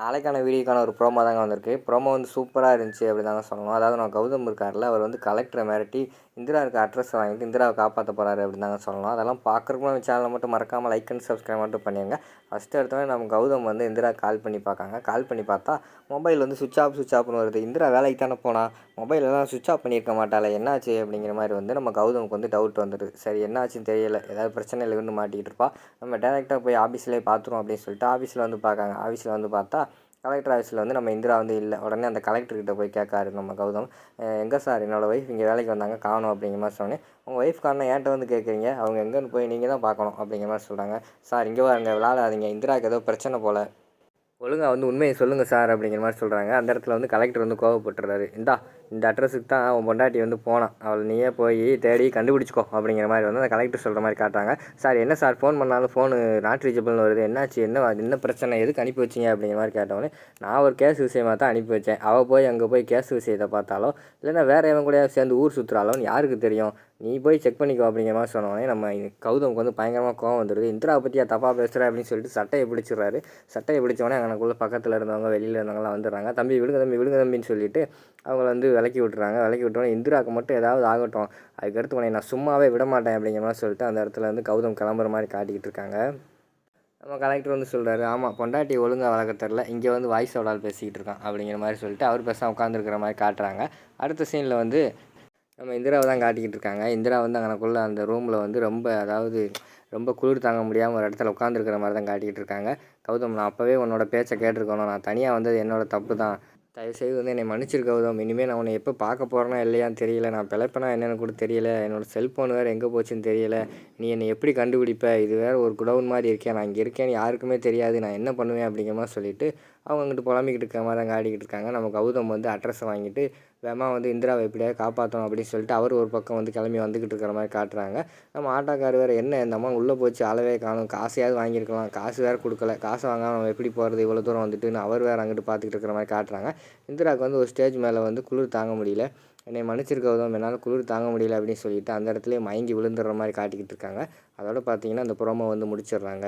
நாளைக்கான வீடியோக்கான ஒரு ப்ரோமோ தாங்க வந்திருக்கு. ப்ரோமோ வந்து சூப்பராக இருந்துச்சு அப்படி தாங்க சொல்லணும். அதாவது நான் கௌதம் இருக்கார்ல அவர் வந்து கலெக்டரை மிரட்டி இந்திரா இருக்க அட்ரஸ் வாங்கிட்டு இந்திராவை காப்பாற்ற போகிறாரு அப்படின்னு தாங்க சொல்லணும். அதெல்லாம் பார்க்குறக்குமே சேனலில் சேனலை மட்டும் மறக்காமல் லைக் அண்ட் சப்ஸ்கிரைப் மட்டும் பண்ணிடுங்க ஃபஸ்ட்டு எடுத்தோடனே நம்ம கௌதம் வந்து இந்திரா கால் பண்ணி பார்க்காங்க. கால் பண்ணி பார்த்தா மொபைல் வந்து சுவிச் ஆஃப் சுவிச் ஆஃப்னு வருது. இந்திரா வேலைக்கு தானே போனால் மொபைலெல்லாம் சுவிச் ஆஃப் பண்ணியிருக்க மாட்டாளே. என்னாச்சு அப்படிங்கிற மாதிரி வந்து நம்ம கௌதமுக்கு வந்து டவுட் வந்துடுது. சரி என்னாச்சுன்னு தெரியல. ஏதாவது பிரச்சனை இல்லைன்னு மாட்டிக்கிட்டு இருப்பா. நம்ம டேரெக்டாக போய் ஆஃபீஸ்லேயே பார்த்துருவோம் அப்படின்னு சொல்லிட்டு ஆஃபீஸில் வந்து பார்க்காங்க. ஆஃபீஸில் வந்து பார்த்தா கலெக்டர் ஆஃபீஸில் வந்து நம்ம இந்திரா வந்து இல்லை. உடனே அந்த கலெக்டர்கிட்ட போய் கேட்காரு நம்ம கௌதம். எங்கே சார்? என்னோடய ஒய்ஃப் இங்கே வேலைக்கு வந்தாங்க காணும் அப்படிங்கிற மாதிரி சொன்னேன் உங்கள் ஒய்ஃப் காரணம் ஏன்ட்ட வந்து கேட்குறீங்க? அவங்க எங்கேன்னு போய் நீங்கள் தான் பார்க்கணும் அப்படிங்கிற மாதிரி சொல்கிறாங்க சார் இங்கே வாருங்க விளாடாதீங்க. இந்திராவுக்கு ஏதோ பிரச்சனை போல். ஒழுங்காக வந்து உண்மையை சொல்லுங்கள் சார் அப்படிங்கிற மாதிரி சொல்கிறாங்க அந்த இடத்துல வந்து கலெக்டர் வந்து கோவப்பட்டுறாரு. இந்தா இந்த அட்ரஸுக்கு தான் அவன் பொண்டாட்டி வந்து போனான். அவள் நீயே போய் தேடி கண்டுபிடிச்சிக்கோ அப்படிங்கிற மாதிரி வந்து அந்த கலெக்டர் சொல்கிற மாதிரி காட்டுறாங்க. சார் என்ன சார் ஃபோன் பண்ணாலும் ஃபோனு நாட் ரீச்சபிள்னு வருது. என்னாச்சு? என்ன என்ன பிரச்சனை? எதுக்கு அனுப்பி வச்சிங்க? அப்படிங்கிற மாதிரி கேட்டவொடனே நான் ஒரு கேஸ் விஷயமாக தான் அனுப்பி வச்சேன். அவள் போய் அங்கே போய் கேஸ் விஷயத்தை பார்த்தாலோ இல்லைன்னா வேறு எவன் கூட சேர்ந்து ஊர் சுற்றுறாளோன்னு யாருக்கு தெரியும்? நீ போய் செக் பண்ணிக்கோ அப்படிங்கிற மாதிரி சொன்னோடனே நம்ம கௌதமுக்கு வந்து பயங்கரமாக கோவம் வந்துடுது இந்திராவை பற்றியா தப்பாக பேசுகிற அப்படின்னு சொல்லிட்டு சட்டையை பிடிச்சிடுறாரு. சட்டையை பிடிச்சவொடனே அங்கனக்குள்ளே பக்கத்தில் இருந்தவங்க வெளியில் இருந்தவங்களாம் வந்துடுறாங்க. தம்பி விழுங்க தம்பி விழுங்க தம்பின்னு சொல்லிட்டு அவங்கள வந்து விலக்கி விட்டுறாங்க. விலக்கி விட்டோன்னே இந்திராவுக்கு மட்டும் ஏதாவது ஆகட்டும். அதுக்கடுத்து உடனே நான் சும்மாவே விட மாட்டேன் அப்படிங்கிற மாதிரி சொல்லிட்டு அந்த இடத்துல வந்து கௌதம் கிளம்புற மாதிரி காட்டிக்கிட்டு இருக்காங்க. நம்ம கலெக்டர் வந்து சொல்கிறாரு ஆமாம் பொண்டாட்டி ஒழுங்காக வளர்க்க தெரில இங்கே வந்து வாய்ஸ் அவளால் பேசிக்கிட்டு இருக்கான். அப்படிங்கிற மாதிரி சொல்லிட்டு அவர் பேசாமல் உட்காந்துருக்கிற மாதிரி காட்டுறாங்க. அடுத்த சீனில் வந்து நம்ம இந்திராவை தான் காட்டிக்கிட்டு இருக்காங்க. இந்திரா வந்து அங்கனக்குள்ளே அந்த ரூமில் வந்து ரொம்ப அதாவது ரொம்ப குளிர் தாங்க முடியாமல் ஒரு இடத்துல உட்காந்துருக்கிற மாதிரி தான் காட்டிக்கிட்டு இருக்காங்க. கௌதம் நான் அப்போவே உன்னோட பேச்சை கேட்டிருக்கணும். நான் தனியாக வந்தது என்னோடய தப்பு தான். தயவுசெய்து வந்து என்னை மன்னிச்சிரு கௌதம். இனிமேல் நான் உன்னை எப்போ பார்க்க போகிறேன்னா இல்லையான்னு தெரியல. நான் பிழைப்பேனா என்னென்னு கூட தெரியல. என்னோடய செல்ஃபோன் வேறு எங்கே போச்சுன்னு தெரியல. நீ என்னை எப்படி கண்டுபிடிப்ப? இது வேறு ஒரு குடவுன் மாதிரி இருக்கேன். நான் இங்கே இருக்கேன்னு யாருக்குமே தெரியாது. நான் என்ன பண்ணுவேன் அப்படிங்கிற மாதிரி சொல்லிவிட்டு அவங்க அங்கிட்டு புலம்பிக்கிட்டு இருக்க மாதிரி தான் ஆடிக்கிட்டு இருக்காங்க. நம்ம கௌதம் வந்து அட்ரஸை வாங்கிட்டு வேகமாக வந்து இந்திராவை எப்படியாவது காப்பாற்றணும் அப்படின்னு சொல்லிட்டு அவர் ஒரு பக்கம் வந்து கிளம்பி வந்துக்கிட்டு இருக்கிற மாதிரி காட்டுறாங்க. நம்ம ஆட்டோக்கார் வேறு என்ன இந்த அம்மா உள்ளே போச்சு? அளவே காணும். காசையாவது வாங்கியிருக்கலாம். காசு வேறு கொடுக்கல. காசு வாங்காமல் நம்ம எப்படி போகிறது இவ்வளோ தூரம் வந்துட்டுன்னு அவர் வேறு அங்கிட்டு பார்த்துக்கிட்டு இருக்கிற மாதிரி காட்டுறாங்க. இந்திராவுக்கு வந்து ஒரு ஸ்டேஜ் மேலே வந்து குளிர் தாங்க முடியல. என்னை மன்னிச்சிருக்கவதும் என்னால் குளிர் தாங்க முடியல அப்படின்னு சொல்லிட்டு அந்த இடத்துலேயே மயங்கி விழுந்துடுற மாதிரி காட்டிக்கிட்டு இருக்காங்க. அதோட பார்த்தீங்கன்னா அந்த புறமை வந்து முடிச்சிடுறாங்க.